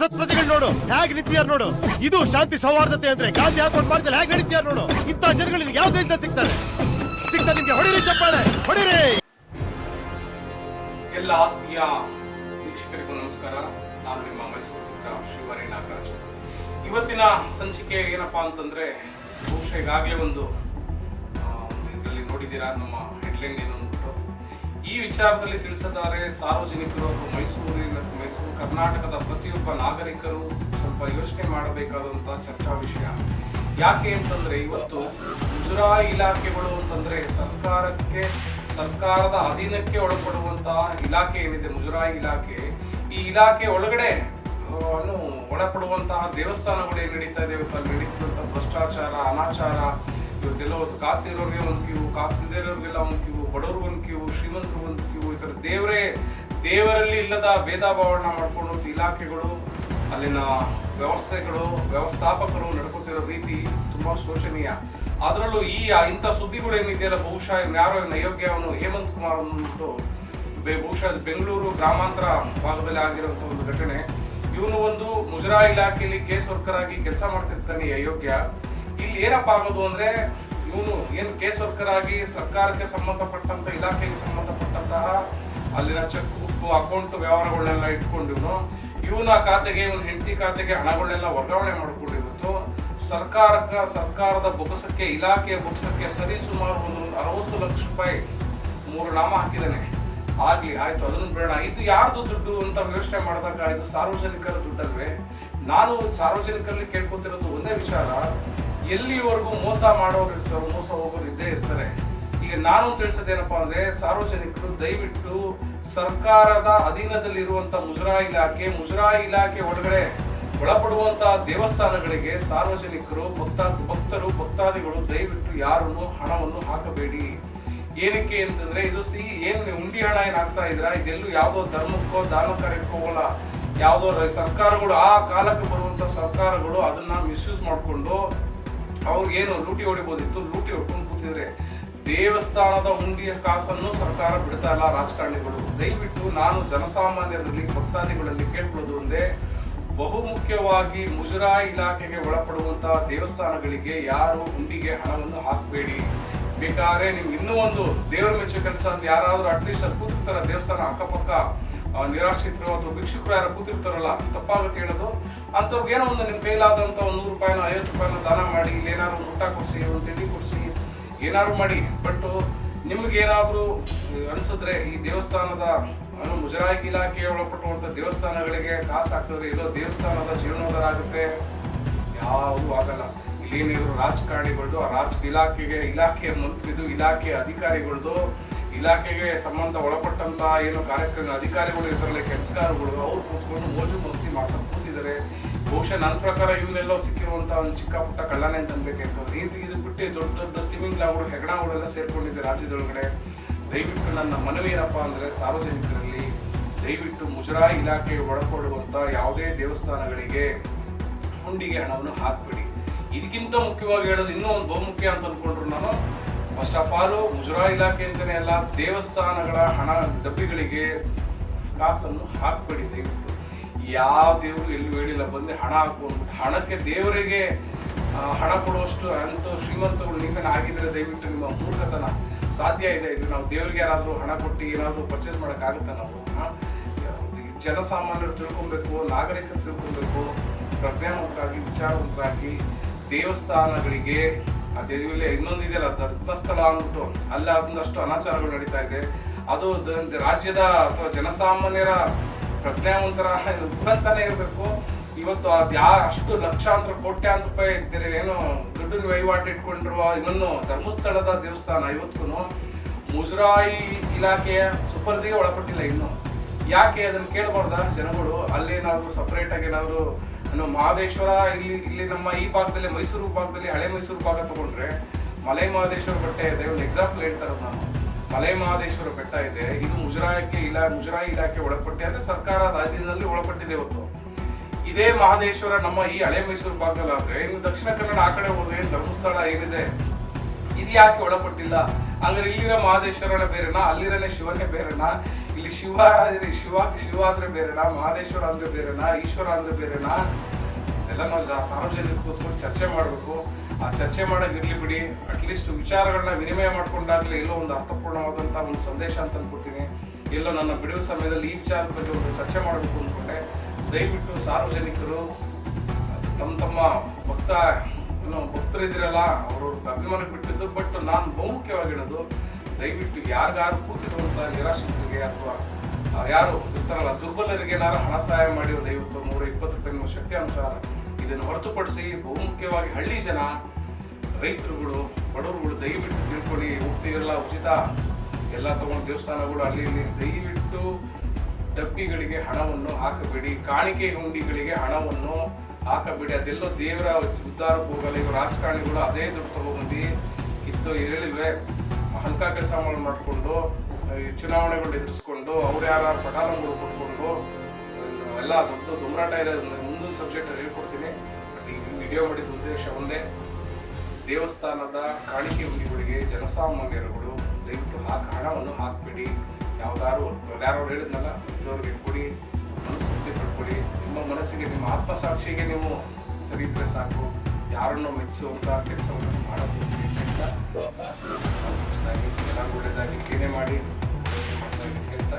ಸಂಸತ್ ಪ್ರಜೆಗಳು ನೋಡು ಹೇಗ್ ನಿಂತಿಯಾರ ನೋಡು. ಇದು ಶಾಂತಿ ಸೌಹಾರ್ದತೆ ಅಂದ್ರೆ ಗಾಂಧಿ ಹಾಕೊಂಡು ಭಾರತದಲ್ಲಿ ಹೇಗ್ ನಡೀತಿಯಾರ ನೋಡು. ಇಂತ ಜನಗಳು ನಿಮ್ಗೆ ಯಾವ ದೇಶದಲ್ಲಿ ಸಿಗ್ತಾರೆ? ಸಿಗ್ತಾರೆ ನಿಮ್ಗೆ ಹೊಡಿರಿ ಚಪ್ಪಾಳೆ, ಹೊಡಿರಿ! ಎಲ್ಲ ಆತ್ಮೀಯ ವೀಕ್ಷಕರಿಗೂ ನಮಸ್ಕಾರ. ನಾನು ನಿಮ್ಮ ಮೈಸೂರು ಶಿವರಿ ನಾಗರಾಜ್. ಇವತ್ತಿನ ಸಂಚಿಕೆ ಏನಪ್ಪಾ ಅಂತಂದ್ರೆ ಬಹುಶಃ ಈಗಾಗಲೇ ಒಂದು ಇದರಲ್ಲಿ ನೋಡಿದ್ದೀರಾ? ನಮ್ಮ ಹೆಡ್ಲೈನ್ ಏನು? ಅಂದ್ಬಿಟ್ಟು ಈ ವಿಚಾರದಲ್ಲಿ ತಿಳಿಸಿದ್ದಾರೆ, ಸಾರ್ವಜನಿಕರು ಮೈಸೂರಿನ, ಮೈಸೂರು ಕರ್ನಾಟಕದ ಪ್ರತಿಯೊಬ್ಬ ನಾಗರಿಕರು ಸ್ವಲ್ಪ ಯೋಚನೆ ಮಾಡಬೇಕಾದಂತಹ ಚರ್ಚಾ ವಿಷಯ. ಯಾಕೆ ಅಂತಂದ್ರೆ ಇವತ್ತು ಮುಜರಾಯಿ ಇಲಾಖೆಗಳು ಅಂತಂದ್ರೆ ಸರ್ಕಾರಕ್ಕೆ, ಸರ್ಕಾರದ ಅಧೀನಕ್ಕೆ ಒಳಪಡುವಂತಹ ಇಲಾಖೆ ಏನಿದೆ, ಮುಜರಾಯಿ ಇಲಾಖೆ, ಈ ಇಲಾಖೆ ಒಳಗಡೆ ಒಳಪಡುವಂತಹ ದೇವಸ್ಥಾನಗಳು ಏನ್ ನಡೀತಾ ಇದೆ ಇವತ್ತು ಅಲ್ಲಿ ನಡೀತಿರುವಂತಹ ಭ್ರಷ್ಟಾಚಾರ, ಅನಾಚಾರ ಇವತ್ತೆಲ್ಲ ಒಂದು ಕಾಸು ಇರೋರಿಗೆ ಒಂದು ಕ್ಯೂ ಕಾಸು ಇರೋರಿಗೆಲ್ಲ ಒಂದು ಕ್ಯೂ ಬಡವ್ರಿಗೆ ಒಂದು ಕ್ಯೂ ಶ್ರೀಮಂತರು ಒಂದು ಕ್ಯೂ ಈ ಥರ ದೇವರೇ, ದೇವರಲ್ಲಿ ಇಲ್ಲದ ಭೇದ ಭಾವನ ಮಾಡಿಕೊಂಡು ಇಲಾಖೆಗಳು, ಅಲ್ಲಿನ ವ್ಯವಸ್ಥೆಗಳು, ವ್ಯವಸ್ಥಾಪಕರು ನಡ್ಕೊತಿರೋ ರೀತಿ ತುಂಬಾ ಶೋಚನೀಯ. ಅದರಲ್ಲೂ ಈ ಇಂಥ ಸುದ್ದಿಗಳು ಏನಿದೆಯಲ್ಲ ಬಹುಶಃ ಯಾರೋ ಅಯೋಗ್ಯ ಅವನು ಹೇಮಂತ್ ಕುಮಾರ್ ಅಂದ್ಬಿಟ್ಟು ಬಹುಶಃ ಬೆಂಗಳೂರು ಗ್ರಾಮಾಂತರ ಭಾಗದಲ್ಲಿ ಆಗಿರುವಂಥ ಒಂದು ಘಟನೆ. ಇವನು ಒಂದು ಮುಜರಾ ಇಲಾಖೆಯಲ್ಲಿ ಕೇಸ್ ವರ್ಕರ್ ಆಗಿ ಕೆಲಸ ಮಾಡ್ತಿರ್ತಾನೆ ಅಯೋಗ್ಯ. ಇಲ್ಲಿ ಏನಪ್ಪ ಆಗೋದು ಅಂದ್ರೆ ಇವನು ಏನು ಕೇಸ್ ವರ್ಕರ್ ಆಗಿ ಸರ್ಕಾರಕ್ಕೆ ಸಂಬಂಧಪಟ್ಟಂತ, ಇಲಾಖೆಗೆ ಸಂಬಂಧಪಟ್ಟಂತಹ ಅಲ್ಲಿನ ಚೆಕ್ ಬುಕ್ ಅಕೌಂಟ್ ವ್ಯವಹಾರಗಳನ್ನೆಲ್ಲ ಇಟ್ಕೊಂಡು ಇವನು ಖಾತೆಗೆ, ಇವನ ಹೆಂಡತಿ ಖಾತೆಗೆ ಹಣಗಳನ್ನೆಲ್ಲ ವರ್ಗಾವಣೆ ಮಾಡ್ಕೊಂಡು ಸರ್ಕಾರಕ್ಕೆ ಸರ್ಕಾರಕ್ಕ ಸರ್ಕಾರದ ಬೊಗಸಕ್ಕೆ, ಇಲಾಖೆಯ ಬೊಗಸಕ್ಕೆ ಸರಿ ಸುಮಾರು ಒಂದು ಅರವತ್ತು ಲಕ್ಷ ರೂಪಾಯಿ ಮೂರು ನಾಮ ಹಾಕಿದ್ದಾನೆ. ಆಗ್ಲಿ, ಆಯ್ತು, ಅದನ್ನು ಬೇಡ ಇದು ಯಾರ್ದು ದುಡ್ಡು ಅಂತ ವ್ಯವಸ್ಥೆ ಮಾಡಿದಾಗ ಇದು ಸಾರ್ವಜನಿಕರ ದುಡ್ಡಲ್ವೇ? ನಾನು ಸಾರ್ವಜನಿಕರಲ್ಲಿ ಕೇಳ್ಕೊತಿರೋದು ಒಂದೇ ವಿಚಾರ. ಎಲ್ಲಿವರೆಗೂ ಮೋಸ ಮಾಡೋರು ಇರ್ತಾರೋ ಮೋಸ ಹೋಗೋರು ಇದ್ದೇ ಇರ್ತಾರೆ. ಈಗ ನಾನು ತಿಳಿಸೋದೇನಪ್ಪಾ ಅಂದ್ರೆ, ಸಾರ್ವಜನಿಕರು ದಯವಿಟ್ಟು ಸರ್ಕಾರದ ಅಧೀನದಲ್ಲಿರುವಂತ ಮುಜರಾಯಿ ಇಲಾಖೆ ಮುಜರಾಯಿ ಇಲಾಖೆ ಒಳಗಡೆ ಒಳಪಡುವಂತಹ ದೇವಸ್ಥಾನಗಳಿಗೆ ಸಾರ್ವಜನಿಕರು, ಭಕ್ತ, ಭಕ್ತರು, ಭಕ್ತಾದಿಗಳು ದಯವಿಟ್ಟು ಯಾರನ್ನು ಹಣವನ್ನು ಹಾಕಬೇಡಿ. ಏನಕ್ಕೆ ಅಂತಂದ್ರೆ, ಇದು ಸಿ, ಏನ್ ಉಂಡಿ ಹಣ ಏನ್ ಹಾಕ್ತಾ ಇದ್ರ? ಇದೆಲ್ಲೂ ಯಾವ್ದೋ ಧರ್ಮಕ್ಕೋ ದಾನ ಕಾರ್ಯಕ್ಕೋ ಹೋಗಲ್ಲ. ಯಾವ್ದೋ ಸರ್ಕಾರಗಳು, ಆ ಕಾಲಕ್ಕೆ ಬರುವಂತ ಸರ್ಕಾರಗಳು ಅದನ್ನ ಮಿಸ್ಯೂಸ್ ಮಾಡ್ಕೊಂಡು ಅವ್ರಿಗೇನು ಲೂಟಿ ಹೊಡಿಬೋದಿತ್ತು? ಲೂಟಿ ಹೊಡ್ಕೊಂಡು ಕೂತಿದ್ರೆ ದೇವಸ್ಥಾನದ ಹುಂಡಿಯ ಕಾಸನ್ನು ಸರ್ಕಾರ ಬಿಡ್ತಾ ಇಲ್ಲ ರಾಜಕಾರಣಿಗಳು. ದಯವಿಟ್ಟು ನಾನು ಜನಸಾಮಾನ್ಯರಲ್ಲಿ ಭಕ್ತಾದಿಗಳಲ್ಲಿ ಕೇಳ್ಕೊಳ್ಳೋದು ಒಂದೇ, ಬಹುಮುಖ್ಯವಾಗಿ ಮುಜರಾಯಿ ಇಲಾಖೆಗೆ ಒಳಪಡುವಂತಹ ದೇವಸ್ಥಾನಗಳಿಗೆ ಯಾರು ಹುಂಡಿಗೆ ಹಣವನ್ನು ಹಾಕಬೇಡಿ. ಬೇಕಾದ್ರೆ ನೀವು ಇನ್ನೂ ಒಂದು ದೇವರ ಮೆಚ್ಚು ಕೆಲಸ ಅಂತ ಯಾರಾದರೂ ಅಟ್ಲೀಸ್ಟ್ ಕೂತಿರ್ತಾರೆ ದೇವಸ್ಥಾನ ಅಕ್ಕಪಕ್ಕ. ನಿರಾಶ್ರಿತರು ಅಥವಾ ಭಿಕ್ಷುಕರು ಯಾರು ಕೂತಿರ್ತಾರಲ್ಲ ತಪ್ಪಾಗುತ್ತೆ ಹೇಳೋದು, ಅಂಥವ್ರಿಗೆ ಏನೋ ಒಂದು ನಿಮ್ ಕೈಲಾದಂತ ಒಂದು ನೂರು ರೂಪಾಯಿನ, ಐವತ್ತು ರೂಪಾಯಿನ ದಾನ ಮಾಡಿ, ಇಲ್ಲಿ ಏನಾದ್ರು ಒಂದು ಊಟ ಕೊಡಿಸಿ, ಒಂದು ತಿಂಡಿ ಕೊಡಿಸಿ, ಏನಾದ್ರು ಮಾಡಿ. ಬಟ್ ನಿಮ್ಗೆ ಅನಿಸಿದ್ರೆ ಈ ದೇವಸ್ಥಾನದ ಮುಜರಾಯಿ ಇಲಾಖೆ ಒಳಪಟ್ಟುವಂಥ ದೇವಸ್ಥಾನಗಳಿಗೆ ಕಾಸು ಹಾಕಿದ್ರೆ ಇಲ್ಲೋ ದೇವಸ್ಥಾನದ ಜೀರ್ಣೋದ್ಧಾರ ಆಗುತ್ತೆ. ಯಾವುದೂ ಆಗಲ್ಲ. ಇಲ್ಲೇನಿದ್ರು ರಾಜಕಾರಣಿಗಳದು, ಆ ರಾಜ ಇಲಾಖೆಗೆ, ಇಲಾಖೆಯ ಮಂತ್ರಿದು, ಇಲಾಖೆಯ ಅಧಿಕಾರಿಗಳದು ಇಲಾಖೆಗೆ ಸಂಬಂಧ ಒಳಪಟ್ಟಂತ ಏನು ಕಾರ್ಯಕ್ರಮ ಅಧಿಕಾರಿಗಳು ಇರ್ತಾರಲ್ಲ ಕೆಲಸಗಾರಗಳು ಅವ್ರು ಕೂತ್ಕೊಂಡು ಮೋಜು ಮಸ್ತಿ ಮಾಡ್ತಾ ಕೂತಿದ್ದಾರೆ. ಬಹುಶಃ ನನ್ನ ಪ್ರಕಾರ ಇವನ್ನೆಲ್ಲೋ ಸಿಕ್ಕಿರುವಂತ ಒಂದು ಚಿಕ್ಕ ಪುಟ್ಟ ಕಳ್ಳನೆ ಅಂತ ಅನ್ಬೇಕಾಗ್ತದೆ ಇದು ಇದು ಬಿಟ್ಟು ದೊಡ್ಡ ದೊಡ್ಡ ತಿಮಿಂಗ್ಲಾಗಳು ಹೆಗಣಗಳೆಲ್ಲ ಸೇರ್ಕೊಂಡಿದ್ದೆ ರಾಜ್ಯದೊಳಗಡೆ. ದಯವಿಟ್ಟು ನನ್ನ ಮನವಿ ಏನಪ್ಪ ಅಂದ್ರೆ ಸಾರ್ವಜನಿಕರಲ್ಲಿ ದಯವಿಟ್ಟು ಮುಜರಾಯಿ ಇಲಾಖೆ ಒಳಪಡುವಂತ ಯಾವುದೇ ದೇವಸ್ಥಾನಗಳಿಗೆ ಹುಂಡಿಗೆ ಹಣವನ್ನು ಹಾಕ್ಬಿಡಿ. ಇದಕ್ಕಿಂತ ಮುಖ್ಯವಾಗಿ ಹೇಳೋದು ಇನ್ನೂ ಒಂದು ಬಹುಮುಖ್ಯ ಅಂತ ಅನ್ಕೊಂಡ್ರು ನಾನು. ಫಸ್ಟ್ ಆಫ್ ಆಲ್ ಮುಜರಾಯಿ ಇಲಾಖೆ ಅಂತಲೇ ಅಲ್ಲ, ದೇವಸ್ಥಾನಗಳ ಹಣ ಡಬ್ಬಿಗಳಿಗೆ ಕಾಸನ್ನು ಹಾಕ್ಬೇಡಿ ದಯವಿಟ್ಟು ಯಾವ ದೇವರು ಎಲ್ಲೂ ಹೇಳಿಲ್ಲ ಬಂದು ಹಣ ಹಾಕೊಂಡು ಹಣಕ್ಕೆ ದೇವರಿಗೆ ಹಣ ಕೊಡುವಷ್ಟು ಅಂತ ಶ್ರೀಮಂತಗಳು ನಿಮ್ಮನ್ನು ಆಗಿದ್ರೆ ದಯವಿಟ್ಟು ನಿಮ್ಮ ಮೂರ್ಖತನ ಸಾಧ್ಯ ಇದೆ ಇದು ನಾವು ದೇವರಿಗೆ ಯಾರಾದರೂ ಹಣ ಕೊಟ್ಟು ಏನಾದರೂ ಪರ್ಚೇಸ್ ಮಾಡೋಕ್ಕಾಗುತ್ತಾ ನಾವು? ಜನಸಾಮಾನ್ಯರು ತಿಳ್ಕೊಬೇಕು, ನಾಗರಿಕರು ತಿಳ್ಕೊಬೇಕು, ಪ್ರಜ್ಞಾವಂತರಾಗಿ, ವಿಚಾರವಂತರಾಗಿ ದೇವಸ್ಥಾನಗಳಿಗೆ ಅದೇ ಇನ್ನೊಂದು ಇದೆಯಲ್ಲ ಧರ್ಮಸ್ಥಳ ಅಂದ್ಬಿಟ್ಟು ಅಲ್ಲಿ ಅದೊಂದಷ್ಟು ಅನಾಚಾರಗಳು ನಡೀತಾ ಇದೆ. ಅದು ರಾಜ್ಯದ ಅಥವಾ ಜನಸಾಮಾನ್ಯರ ಪ್ರಜ್ಞಾವಂತರ ದುರಂತಾನೆ ಇರಬೇಕು. ಇವತ್ತು ಅದು ಯಾ ಅಷ್ಟು ಲಕ್ಷಾಂತರ ಕೋಟ್ಯಾಂತರ ರೂಪಾಯಿ ಏನು ದುಡ್ಡಿನ ವಹಿವಾಟು ಇಟ್ಕೊಂಡಿರುವ ಇನ್ನೊಂದು ಧರ್ಮಸ್ಥಳದ ದೇವಸ್ಥಾನ ಇವತ್ತು ಮುಜರಾಯಿ ಇಲಾಖೆಯ ಸುಪರ್ದಿಗೆ ಒಳಪಟ್ಟಿಲ್ಲ ಇನ್ನು. ಯಾಕೆ ಅದನ್ನು ಕೇಳಬಾರ್ದ ಜನಗಳು? ಅಲ್ಲೇನಾದ್ರು ಸಪರೇಟ್ ಆಗಿ ಏನಾದ್ರು ಏನು ಮಹದೇಶ್ವರ ಇಲ್ಲಿ ಇಲ್ಲಿ ನಮ್ಮ ಈ ಭಾಗದಲ್ಲಿ, ಮೈಸೂರು ಭಾಗದಲ್ಲಿ, ಹಳೆ ಮೈಸೂರು ಭಾಗ ತಗೊಂಡ್ರೆ ಮಲೆ ಮಹದೇಶ್ವರ ಬೆಟ್ಟ ಇದೆ. ಒಂದು ಎಕ್ಸಾಂಪಲ್ ಹೇಳ್ತಾರೆ ನಾನು. ಮಲೆ ಮಹದೇಶ್ವರ ಬೆಟ್ಟ ಇದೆ. ಇದು ಮುಜರಾಯಕ್ಕೆ ಇಲಾ, ಮುಜರಾಯಿ ಇಲಾಖೆ ಒಳಪಟ್ಟಿ ಅಂದ್ರೆ ಸರ್ಕಾರ ರಾಜ್ಯದಲ್ಲಿ ಒಳಪಟ್ಟಿದೆ ಇವತ್ತು. ಇದೇ ಮಹದೇಶ್ವರ ನಮ್ಮ ಈ ಹಳೆ ಮೈಸೂರು ಭಾಗದಲ್ಲಿ ಆದ್ರೆ ಇನ್ನು ದಕ್ಷಿಣ ಕನ್ನಡ ಆ ಕಡೆ ಹೋದ್ರೆ ಧರ್ಮಸ್ಥಳ ಏನಿದೆ? ಇದು ಯಾಕೆ ಒಳಪಟ್ಟಿಲ್ಲ? ಹಂಗಾರೆ ಇಲ್ಲಿರೋ ಮಹದೇಶ್ವರನ ಬೇರೆನ? ಅಲ್ಲಿರನೇ ಶಿವನೇ ಬೇರೆನ? ಇಲ್ಲಿ ಶಿವ ಶಿವ ಶಿವ ಅಂದ್ರೆ ಬೇರೆನಾ? ಮಹದೇಶ್ವರ ಅಂದ್ರೆ ಬೇರೆನಾ? ಈಶ್ವರ ಅಂದ್ರೆ ಬೇರೆನಾ? ಎಲ್ಲ ನಾವು ಸಾರ್ವಜನಿಕ ಕೂತ್ಕೊಂಡು ಚರ್ಚೆ ಮಾಡಬೇಕು. ಆ ಚರ್ಚೆ ಮಾಡೋಕೆ ಇರ್ಲಿ ಬಿಡಿ. ಅಟ್ಲೀಸ್ಟ್ ವಿಚಾರಗಳನ್ನ ವಿನಿಮಯ ಮಾಡ್ಕೊಂಡಾಗ್ಲಿ ಎಲ್ಲೋ ಒಂದು ಅರ್ಥಪೂರ್ಣವಾದಂತ ಒಂದು ಸಂದೇಶ ಅಂತ ಅನ್ಕೊತೀನಿ. ಎಲ್ಲೋ ನನ್ನ ಬಿಡುವ ಸಮಯದಲ್ಲಿ ಈ ವಿಚಾರದ ಬಗ್ಗೆ ಒಂದು ಚರ್ಚೆ ಮಾಡಬೇಕು ಅಂದ್ಕೊಂಡೆ ದಯವಿಟ್ಟು ಸಾರ್ವಜನಿಕರು, ತಮ್ಮ ತಮ್ಮ ಭಕ್ತ ಏನು ಇದ್ರಲ್ಲ ಅವರು ಅಭಿಮಾನಕ್ಕೆ ಬಿಟ್ಟಿದ್ದು ಬಟ್ ನಾನು ಬಹುಮುಖ್ಯವಾಗಿಡೋದು ದಯವಿಟ್ಟು ಯಾರಿಗಾರು ಕೂತಿರುವಂತ ನಿರಾಶ್ರಿತರಿಗೆ ಅಥವಾ ಯಾರು ಇರ್ತಾರಲ್ಲ, ದುರ್ಬಲರಿಗೆ ಏನಾರು ಹಣ ಸಹಾಯ ಮಾಡಿ ದಯವಿಟ್ಟು ನೂರ ಇಪ್ಪತ್ತು ರೂಪಾಯಿ ಶಕ್ತಿ ಅನುಸಾರ ಇದನ್ನು ಹೊರತುಪಡಿಸಿ ಬಹುಮುಖ್ಯವಾಗಿ ಹಳ್ಳಿ ಜನ, ರೈತರುಗಳು, ಬಡವರುಗಳು ದಯವಿಟ್ಟು ತಿಳ್ಕೊಳ್ಳಿ ಹೋಗ್ತಿರಲ್ಲ ಉಚಿತ ಎಲ್ಲ ತಗೊಂಡು ದೇವಸ್ಥಾನಗಳು ಅಲ್ಲಿ ಇಲ್ಲಿ ದಯವಿಟ್ಟು ಡಬ್ಬಿಗಳಿಗೆ ಹಣವನ್ನು ಹಾಕಬೇಡಿ ಕಾಣಿಕೆ ಹುಂಡಿಗಳಿಗೆ ಹಣವನ್ನು ಹಾಕಬೇಡಿ, ಅದೆಲ್ಲೋ ದೇವರ ಉದ್ಧಾರಕ್ಕೆ ಹೋಗಲ್ಲ ಇವರು ರಾಜಕಾರಣಿಗಳು ಅದೇ ದುಡ್ಡು ತಗೊಂಡ್ಬಂದು ಕಿತ್ತು ಹೇಳಿವೆ ಹಲ್ಕ ಕೆಲಸ ಮಾಡಿಕೊಂಡು ಚುನಾವಣೆಗಳು ಎದುರಿಸ್ಕೊಂಡು, ಅವ್ರು ಯಾರು ಪಟಾಲಗಳು ಕೊಟ್ಕೊಂಡು, ಎಲ್ಲ ದೊಡ್ಡ ದುಮ್ರಾಟ ಇರೋದು ಮುಂದೊಂದು ಸಬ್ಜೆಕ್ಟ್ ಹೇಳ್ಕೊಡ್ತೀನಿ. ವಿಡಿಯೋ ಮಾಡಿದ ಉದ್ದೇಶ ಒಂದೇ, ದೇವಸ್ಥಾನದ ಕಾಣಿಕೆ ಹುಂಡಿಗಳಿಗೆ ಜನಸಾಮಾನ್ಯರುಗಳು ದಯವಿಟ್ಟು ಹಾಕ, ಹಣವನ್ನು ಹಾಕಬೇಡಿ. ಯಾವ್ದಾದ್ರು, ಯಾರು ಹೇಳಿದ್ನಲ್ಲ ಇದ್ದವ್ರಿಗೆ ಕೊಡಿ. ಜಾಸ್ತಿ ತಿಳ್ಕೊಳ್ಳಿ ನಿಮ್ಮ ಮನಸ್ಸಿಗೆ, ನಿಮ್ಮ ಆತ್ಮಸಾಕ್ಷಿಗೆ ನೀವು ಸರಿ ಇದ್ರೆ ಸಾಕು. ಯಾರನ್ನು ಮೆಚ್ಚುವಂಥ ಕೆಲಸವನ್ನು ಮಾಡೋದು ಅಂತ ಎಲ್ಲರಿಗೂ ಒಳ್ಳೆಯದಾಗಿ ಏನೇ ಮಾಡಿ ಅಂತ ಹೇಳ್ತಾ